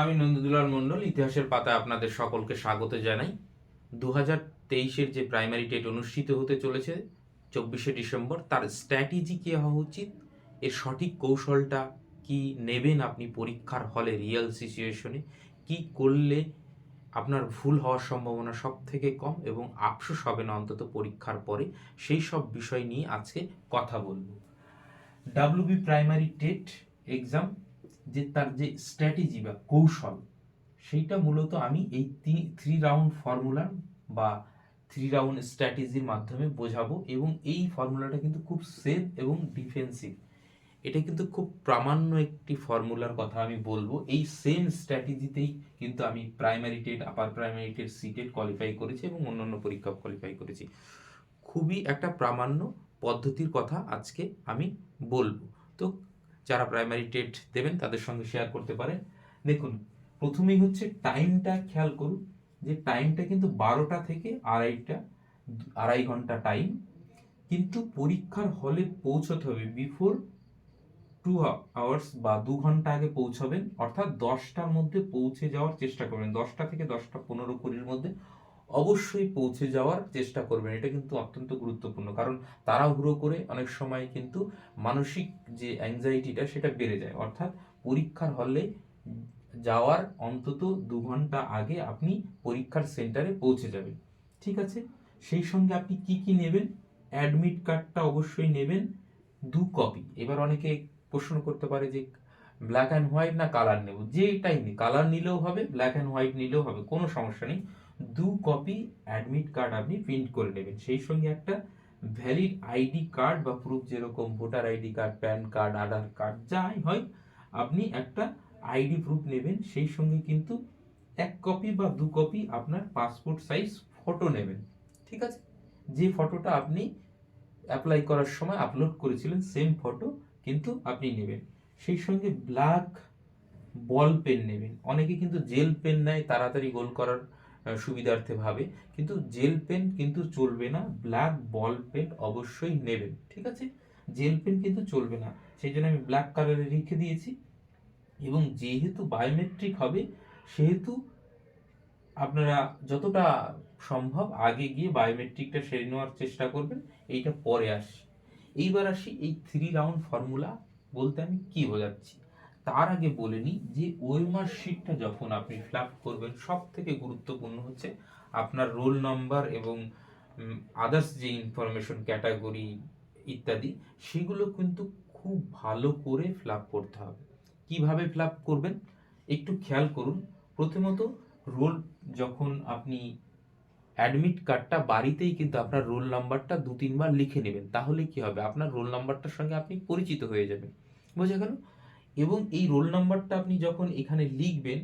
আমি নন্দদুলাল মণ্ডল, ইতিহাসের পাতায় আপনাদের সকলকে স্বাগত জানাই। দু হাজার তেইশের যে প্রাইমারি টেট অনুষ্ঠিত হতে চলেছে, চব্বিশে ডিসেম্বর, তার স্ট্র্যাটেজি কী হওয়া উচিত? এর সঠিক কৌশলটা কি নেবেন আপনি পরীক্ষার হলে রিয়েল সিচুয়েশনে কি করলে আপনার ভুল হওয়ার সম্ভাবনা সব থেকে কম এবং আফসোস হবে না অন্তত পরীক্ষার পরে? সেই সব বিষয় নিয়ে আজকে কথা বলব। ডাব্লিউবি প্রাইমারি টেট এক্সাম যে তার যে স্ট্র্যাটেজি বা কৌশল, সেইটা মূলত আমি এই থ্রি রাউন্ড ফর্মুলা বা থ্রি রাউন্ড স্ট্র্যাটেজির মাধ্যমে বোঝাবো এবং এই ফর্মুলাটা কিন্তু খুব সেফ এবং ডিফেন্সিভ এটা কিন্তু খুব প্রামাণ্য একটি ফর্মুলার কথা আমি বলব। এই সেম স্ট্র্যাটেজিতেই কিন্তু আমি primary TET upper primary TET CTET qualify করেছি এবং অন্যান্য পরীক্ষা কোয়ালিফাই করেছি। খুবই একটা প্রামাণ্য পদ্ধতির কথা আজকে আমি বলব। তো যারা প্রাইমারি টেট দেবেন তাদের সঙ্গে শেয়ার করতে পারেন। দেখুন, প্রথমেই হচ্ছে টাইমটা খেয়াল করুন যে টাইমটা কিন্তু বারোটা থেকে আড়াইটা, আড়াই ঘণ্টা টাইম কিন্তু পরীক্ষার হলে পৌঁছতে হবে বিফোর টু আওয়ার্স বা দু ঘণ্টা আগে পৌঁছাবেন। অর্থাৎ দশটার মধ্যে পৌঁছে যাওয়ার চেষ্টা করবেন। দশটা থেকে দশটা পনেরো কুড়ির মধ্যে অবশ্যই পৌঁছে যাওয়ার চেষ্টা করবেন। এটা কিন্তু অত্যন্ত গুরুত্বপূর্ণ। কারণ তাড়াহুড়ো করে অনেক সময় কিন্তু মানসিক যে অ্যাংজাইটিটা সেটা বেড়ে যায়। অর্থাৎ পরীক্ষার হলে যাওয়ার অন্তত দু ঘণ্টা আগে আপনি পরীক্ষার সেন্টারে পৌঁছে যাবেন। ঠিক আছে? সেই সঙ্গে আপনি কি কি নেবেন? অ্যাডমিট কার্ডটা অবশ্যই নেবেন। দু কপি এবার অনেকে প্রশ্ন করতে পারে যে ব্ল্যাক অ্যান্ড হোয়াইট না কালার নেব? যেটাই নি কালার নিলেও হবে ব্ল্যাক অ্যান্ড হোয়াইট নিলেও হবে, কোনো সমস্যা নেই। দু কপি অ্যাডমিট কার্ড আপনি প্রিন্ট করে নেবেন। সেই সঙ্গে একটা ভ্যালিড আইডি কার্ড বা প্রুফ যেরকম voter ID card PAN card Aadhaar card যাই হয়, আপনি একটা আইডি প্রুফ নেবেন। সেই সঙ্গে কিন্তু এক কপি বা দু কপি আপনার পাসপোর্ট সাইজ ফটো নেবেন। ঠিক আছে? যে ফটোটা আপনি অ্যাপ্লাই করার সময় আপলোড করেছিলেন সেম ফটো কিন্তু আপনি নেবেন। সেই সঙ্গে ব্ল্যাক বল পেন নেবেন। অনেকে কিন্তু জেল পেন নেয়, তাড়াতাড়ি গোল করার সুবিধার্থে ভাবে। কিন্তু জেল পেন কিন্তু চলবে না ব্ল্যাক বল পেন অবশ্যই নেবেন, ঠিক আছে? জেল পেন কিন্তু চলবে না, সেই জন্য আমি ব্ল্যাক কালারে রেখে দিয়েছি। এবং যেহেতু বায়োমেট্রিক হবে, সেহেতু আপনারা যতটা সম্ভব আগে গিয়ে বায়োমেট্রিকটা সেরে নেওয়ার চেষ্টা করবেন, এইটা পরে আসি এইবার আসি এই থ্রি রাউন্ড ফর্মুলা বলতে আমি কি বোঝাচ্ছি? তার আগে বলে নিই যে ওয়েমার শিটটা যখন আপনি ফিল আপ করবেন সব থেকে গুরুত্বপূর্ণ হচ্ছে আপনার রোল নাম্বার এবং আদার্স যে ইনফরমেশন ক্যাটাগরি ইত্যাদি, সেগুলো কিন্তু খুব ভালো করে ফিল আপ করতে হবে। কীভাবে ফিল আপ করবেন? একটু খেয়াল করুন। প্রথমত রোল যখন আপনি অ্যাডমিট কার্ডটা বাড়িতেই কিন্তু আপনার রোল নাম্বারটা দু, তিনবার লিখে নেবেন, তাহলে কি হবে? আপনার রোল নাম্বারটার সঙ্গে আপনি পরিচিত হয়ে যাবেন। বোঝা গেল? এবং এই রোল নাম্বারটা আপনি যখন এখানে লিখবেন,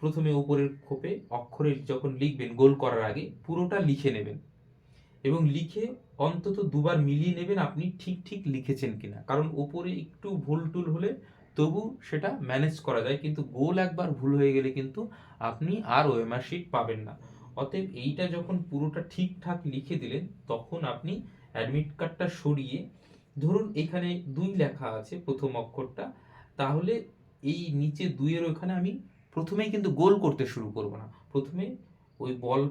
প্রথমে উপরের খোপে অক্ষরে যখন লিখবেন, গোল করার আগে পুরোটা লিখে নেবেন। এবং লিখে অন্তত দুবার মিলিয়ে নেবেন আপনি ঠিক ঠিক লিখেছেন কিনা। কারণ ওপরে একটু ভুল টুল হলে তবু সেটা ম্যানেজ করা যায়, কিন্তু গোল একবার ভুল হয়ে গেলে কিন্তু আপনি আর ওএমআর শিট পাবেন না। অতএব এইটা যখন পুরোটা ঠিকঠাক লিখে দিলেন, তখন আপনি অ্যাডমিট কার্ডটা সরিয়ে, ধরুন এখানে দুই লেখা আছে প্রথম অক্ষরটা, তাহলে এই নিচে দুইয়ের ওখানে আমি প্রথমেই কিন্তু গোল করতে শুরু করব না। প্রথমে ওই বল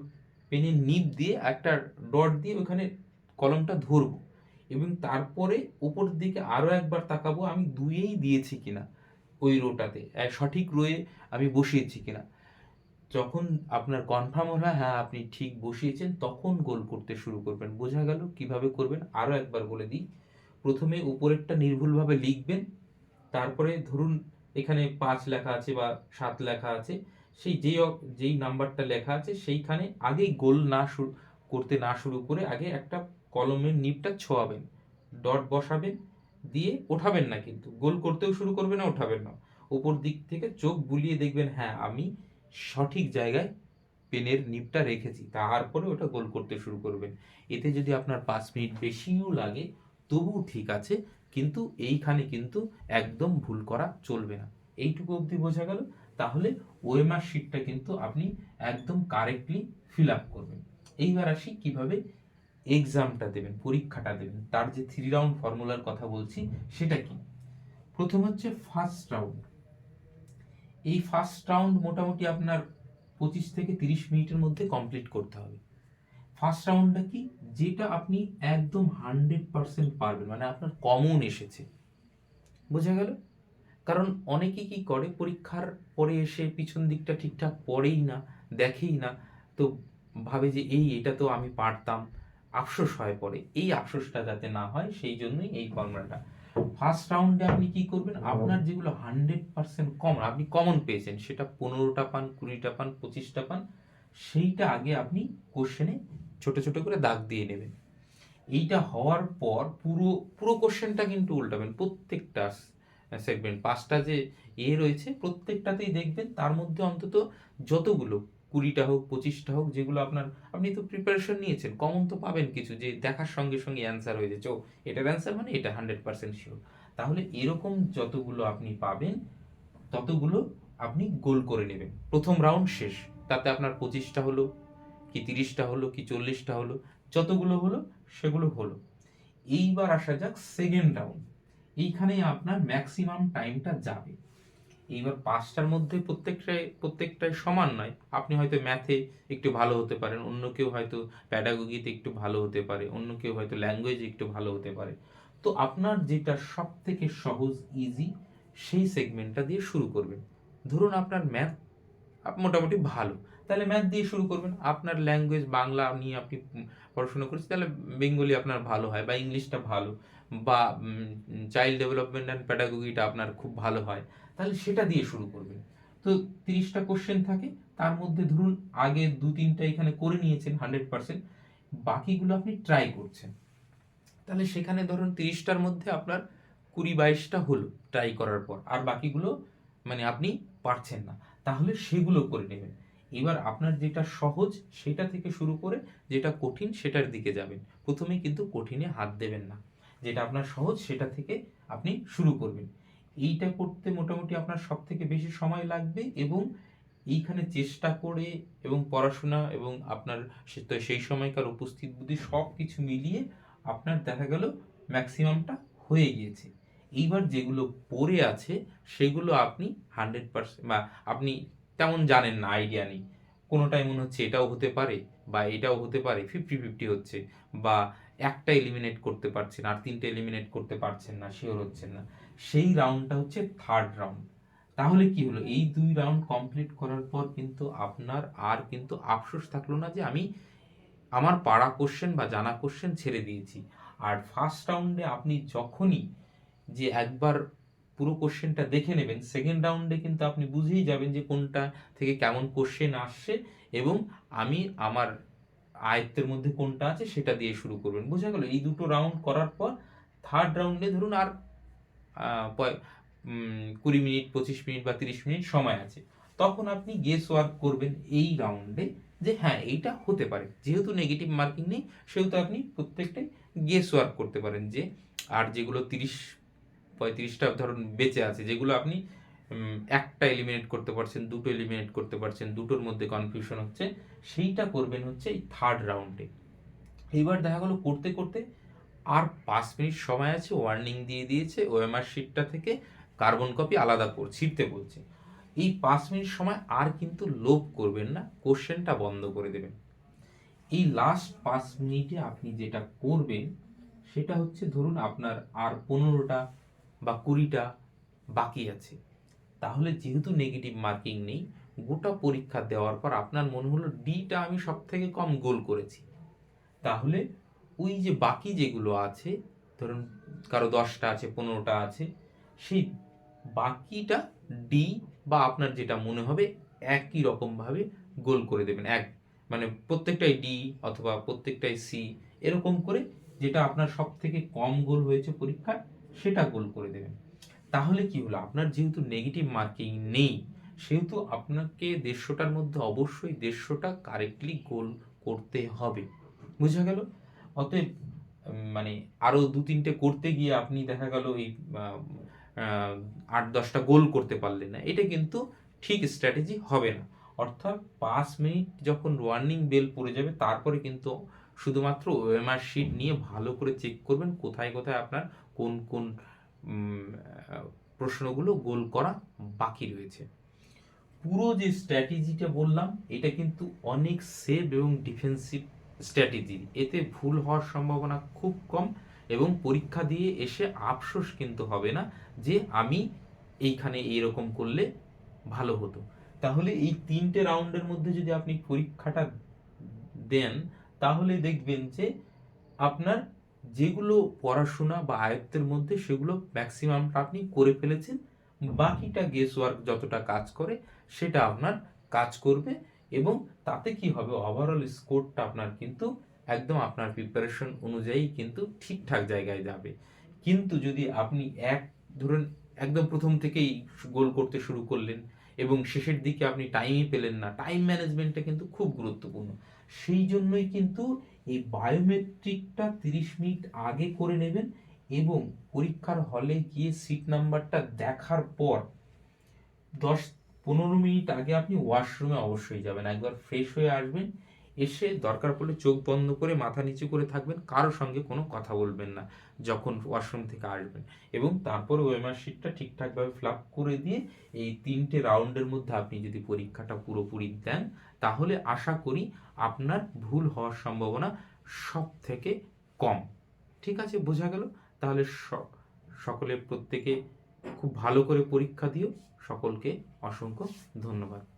পেনের নিপ দিয়ে একটা ডট দিয়ে ওখানে কলমটা ধরবো এবং তারপরে উপর দিকে আরও একবার তাকাবো, আমি দুইয়েই দিয়েছি কিনা ওই রোটাতে সঠিক রোয়ে আমি বসিয়েছি কিনা। যখন আপনার কনফার্ম হলো হ্যাঁ আপনি ঠিক বসিয়েছেন, তখন গোল করতে শুরু করবেন। বোঝা গেল কীভাবে করবেন? আরও একবার বলে দিই। প্রথমে উপরেরটা নির্ভুলভাবে লিখবেন। তারপরে ধরুন এখানে পাঁচ লেখা আছে বা সাত লেখা আছে, সেই যেই যেই নাম্বারটা লেখা আছে, সেইখানে আগেই গোল না শুরু করতে না শুরু করে আগে একটা কলমের নিপটা ছোঁয়াবেন। ডট বসাবেন, দিয়ে ওঠাবেন না কিন্তু। গোল করতেও শুরু করবেন না ওঠাবেন না। উপর দিক থেকে চোখ বুলিয়ে দেখবেন হ্যাঁ আমি সঠিক জায়গায় পেনের নিপটা রেখেছি, তারপরে ওটা গোল করতে শুরু করবেন। এতে যদি আপনার পাঁচ মিনিট বেশিও লাগে, তবুও ঠিক আছে, কিন্তু এইখানে কিন্তু একদম ভুল করা চলবে না। এইটুকু অবধি বোঝা গেল? তাহলে ওয়েমার শিটটা কিন্তু আপনি একদম কারেক্টলি ফিল আপ করবেন। এইবার আসি কীভাবে এক্সামটা দেবেন, পরীক্ষাটা দেবেন। তার যে থ্রি রাউন্ড ফর্মুলার কথা বলছি, সেটা কি? প্রথম হচ্ছে ফার্স্ট রাউন্ড। এই ফার্স্ট রাউন্ড মোটামুটি আপনার পঁচিশ থেকে তিরিশ মিনিটের মধ্যে কমপ্লিট করতে হবে। ফার্স্ট রাউন্ডটা কি? যেটা আপনি একদম হান্ড্রেড পার্সেন্ট পারবেন মানে আপনার কমন এসেছে। বোঝা গেল? কারণ অনেকে কি করে? পরীক্ষার পরে এসে পিছন দিকটা ঠিকঠাক পড়েই না, দেখেই না, তো ভাবে যে এই এটা তো আমি পারতাম, আফসোস হয় পরে। এই আফসোসটা যাতে না হয়, সেই জন্যই এই ফর্মুলাটা। ফার্স্ট রাউন্ডে আপনি কি করবেন? আপনার যেগুলো হান্ড্রেড পার্সেন্ট কমন আপনি কমন পেয়েছেন সেটা পনেরোটা পান কুড়িটা পান পঁচিশটা পান সেইটা আগে আপনি কোশ্চেনে ছোট ছোট করে দাগ দিয়ে নেবেন। এইটা হওয়ার পর পুরো পুরো কোশ্চেনটা কিন্তু উল্টাবেন প্রত্যেকটা সেগমেন্ট পাঁচটা যে এ রয়েছে প্রত্যেকটাতেই দেখবেন তার মধ্যে অন্তত যতগুলো কুড়িটা হোক, পঁচিশটা হোক, যেগুলো আপনার, আপনি তো প্রিপারেশন নিয়েছেন কমন তো পাবেন কিছু, যে দেখার সঙ্গে সঙ্গে অ্যান্সার হয়ে যাচ্ছে, ও, এটার অ্যান্সার মানে এটা হান্ড্রেড পার্সেন্ট শিওর তাহলে এরকম যতগুলো আপনি পাবেন, ততগুলো আপনি গোল করে নেবেন। প্রথম রাউন্ড শেষ, তাতে আপনার পঁচিশটা হলো, কি তিরিশটা হলো, কি চল্লিশটা হলো, যতগুলো হলো, সেগুলো হলো। এইবার আসা যাক সেকেন্ড রাউন্ড এইখানে আপনার ম্যাক্সিমাম টাইমটা যাবে। এইবার পাঁচটার মধ্যে প্রত্যেকটাই প্রত্যেকটাই সমান নয়। আপনি হয়তো ম্যাথে একটু ভালো হতে পারেন, অন্য কেউ হয়তো প্যাডাগোগিতে একটু ভালো হতে পারে, অন্য কেউ হয়তো ল্যাঙ্গুয়েজে একটু ভালো হতে পারে। তো আপনার যেটা সব থেকে সহজ ইজি সেই সেগমেন্টটা দিয়ে শুরু করবেন। ধরুন আপনার ম্যাথ মোটামুটি ভালো। তাহলে ম্যাথ দিয়ে শুরু করবেন। আপনার ল্যাঙ্গুয়েজ বাংলা নিয়ে আপনি পড়াশোনা করছেন, তাহলে বেঙ্গলি আপনার ভালো হয় বা ইংলিশটা ভালো। বা চাইল্ড ডেভেলপমেন্ট অ্যান্ড প্যাডাগোগিটা আপনার খুব ভালো হয়, তাহলে সেটা দিয়ে শুরু করবেন। তো তিরিশটা কোশ্চেন থাকে, তার মধ্যে ধরুন আগে দু তিনটা এখানে করে নিয়েছেন হান্ড্রেড পার্সেন্ট বাকিগুলো আপনি ট্রাই করছেন। তাহলে সেখানে ধরুন তিরিশটার মধ্যে আপনার কুড়ি বাইশটা হলো ট্রাই করার পর, আর বাকিগুলো মানে আপনি পারছেন না। তাহলে সেগুলো করে নেবেন। এবার আপনার যেটা সহজ, সেটা থেকে শুরু করে যেটা কঠিন, সেটার দিকে যাবেন। প্রথমে কিন্তু কঠিনে হাত দেবেন না। যেটা আপনার সহজ সেটা থেকে আপনি শুরু করবেন। এইটা করতে মোটামুটি আপনার সব থেকে বেশি সময় লাগবে এবং এইখানে চেষ্টা করে এবং পড়াশোনা এবং আপনার সেই সময়কার উপস্থিত বুদ্ধি সব কিছু মিলিয়ে আপনার দেখা গেল ম্যাক্সিমামটা হয়ে গিয়েছে। এইবার যেগুলো পড়ে আছে সেগুলো আপনি হান্ড্রেড পার্সেন্ট বা আপনি তেমন জানেন না আইডিয়া নেই। কোনোটাই মনে হচ্ছে এটাও হতে পারে বা এটাও হতে পারে ফিফটি ফিফটি হচ্ছে বা একটা এলিমিনেট করতে পারছেন আর তিনটে এলিমিনেট করতে পারছেন না শিওর হচ্ছেন না। সেই রাউন্ডটা হচ্ছে থার্ড রাউন্ড তাহলে কি হলো? এই দুই রাউন্ড কমপ্লিট করার পর কিন্তু আপনার আর কিন্তু আফসোস থাকল না যে আমি আমার পাড়া কোশ্চেন বা জানা কোশ্চেন ছেড়ে দিয়েছি। আর ফার্স্ট রাউন্ডে আপনি যখনই যে একবার পুরো কোশ্চেনটা দেখে নেবেন সেকেন্ড রাউন্ডে কিন্তু আপনি বুঝেই যাবেন যে কোনটা থেকে কেমন কোশ্চেন আসছে এবং আমি আমার আয়ত্তের মধ্যে কোনটা আছে সেটা দিয়ে শুরু করবেন। বোঝা গেল, এই দুটো রাউন্ড করার পর থার্ড রাউন্ডে ধরুন আর কুড়ি মিনিট, পঁচিশ মিনিট বা তিরিশ মিনিট সময় আছে। তখন আপনি গেস ওয়ার্ক করবেন এই রাউন্ডে যে হ্যাঁ এইটা হতে পারে। যেহেতু নেগেটিভ মার্কিং নেই, সেহেতু আপনি প্রত্যেকটাই গেস ওয়ার্ক করতে পারেন যে, আর যেগুলো তিরিশ, পঁয়ত্রিশটা ধরুন বেঁচে আছে, যেগুলো আপনি একটা এলিমিনেট করতে পারছেন, দুটো এলিমিনেট করতে পারছেন, দুটোর মধ্যে কনফিউশন হচ্ছে। সেইটা করবেন হচ্ছে এই থার্ড রাউন্ডে এইবার দেখা গেলো করতে করতে আর পাঁচ মিনিট সময় আছে ওয়ার্নিং দিয়ে দিয়েছে ওএমআর শিটটা থেকে কার্বন কপি আলাদা কর, ছিঁড়তে বলছে। এই পাঁচ মিনিট সময় আর কিন্তু লোভ করবেন না কোশ্চেনটা বন্ধ করে দেবেন। এই লাস্ট পাঁচ মিনিটে আপনি যেটা করবেন, সেটা হচ্ছে ধরুন আপনার আর পনেরোটা বা কুড়িটা বাকি আছে। তাহলে যেহেতু নেগেটিভ মার্কিং নেই, গোটা পরীক্ষা দেওয়ার পর আপনার মনে হলো ডিটা আমি সব থেকে কম গোল করেছি। তাহলে ওই যে বাকি যেগুলো আছে, ধরুন কারও দশটা আছে, পনেরোটা আছে, সেই বাকিটা ডি বা আপনার যেটা মনে হবে একই রকমভাবে গোল করে দেবেন, এক মানে প্রত্যেকটাই ডি অথবা প্রত্যেকটাই সি এরকম করে যেটা আপনার সব থেকে কম গোল হয়েছে পরীক্ষায়, সেটা গোল করে দেবেন। তাহলে কি হলো? আপনার যেহেতু নেগেটিভ মার্কিং নেই, সেহেতু আপনাকে দেড়শোটার মধ্যে অবশ্যই দেড়শোটা কারেক্টলি গোল করতে হবে। বুঝা গেল? অতএব মানে আরও দু তিনটে করতে গিয়ে আপনি দেখা গেল এই আট, দশটা গোল করতে পারলেন না। এটা কিন্তু ঠিক স্ট্র্যাটেজি হবে না। অর্থাৎ পাঁচ মিনিট যখন ওয়ার্নিং বেল পড়ে যাবে, তারপরে কিন্তু শুধুমাত্র ওএমআর শিট নিয়ে ভালো করে চেক করবেন কোথায় কোথায় আপনার কোন কোন প্রশ্নগুলো গোল করা বাকি রয়েছে। পুরো যে স্ট্র্যাটেজিটা বললাম, এটা কিন্তু অনেক সেভ এবং ডিফেন্সিভ স্ট্র্যাটেজি। এতে ভুল হওয়ার সম্ভাবনা খুব কম এবং পরীক্ষা দিয়ে এসে আফসোস কিন্তু হবে না যে আমি এইখানে এইরকম করলে ভালো হতো। তাহলে এই তিনটে রাউন্ডের মধ্যে যদি আপনি পরীক্ষাটা দেন, তাহলে দেখবেন যে আপনার যেগুলো পড়াশোনা বা আয়ত্তের মধ্যে সেগুলো ম্যাক্সিমামটা আপনি করে ফেলেছেন। বাকিটা গেস ওয়ার্ক যতটা কাজ করে সেটা আপনার কাজ করবে এবং তাতে কি হবে? ওভারঅল স্কোরটা আপনার কিন্তু একদম আপনার প্রিপারেশন অনুযায়ী কিন্তু ঠিকঠাক জায়গায় যাবে। কিন্তু যদি আপনি এক, ধরুন একদম প্রথম থেকেই গোল করতে শুরু করলেন এবং শেষের দিকে আপনি টাইমই পেলেন না টাইম ম্যানেজমেন্টটা কিন্তু খুব গুরুত্বপূর্ণ। সেই জন্যই কিন্তু এই বায়োমেট্রিকটা তিরিশ মিনিট আগে করে নেবেন এবং পরীক্ষার হলে গিয়ে সিট নাম্বারটা দেখার পর দশ পনেরো মিনিট আগে আপনি ওয়াশরুমে অবশ্যই যাবেন। একবার ফ্রেশ হয়ে আসবেন এসে দরকার পড়লে চোখ বন্ধ করে, মাথা নিচু করে থাকবেন কারোর সঙ্গে কোনো কথা বলবেন না, যখন ওয়াশরুম থেকে আসবেন। এবং তারপর ওয়েমার শিটটা ঠিকঠাকভাবে ফ্লাপ করে দিয়ে এই তিনটে রাউন্ডের মধ্যে আপনি যদি পরীক্ষাটা পুরোপুরি দেন, তাহলে আশা করি আপনার ভুল হওয়ার সম্ভাবনা সব থেকে কম। ঠিক আছে? বোঝা গেল? তাহলে সকলে প্রত্যেকে খুব ভালো করে পরীক্ষা দিও। সকলকে অসংখ্য ধন্যবাদ।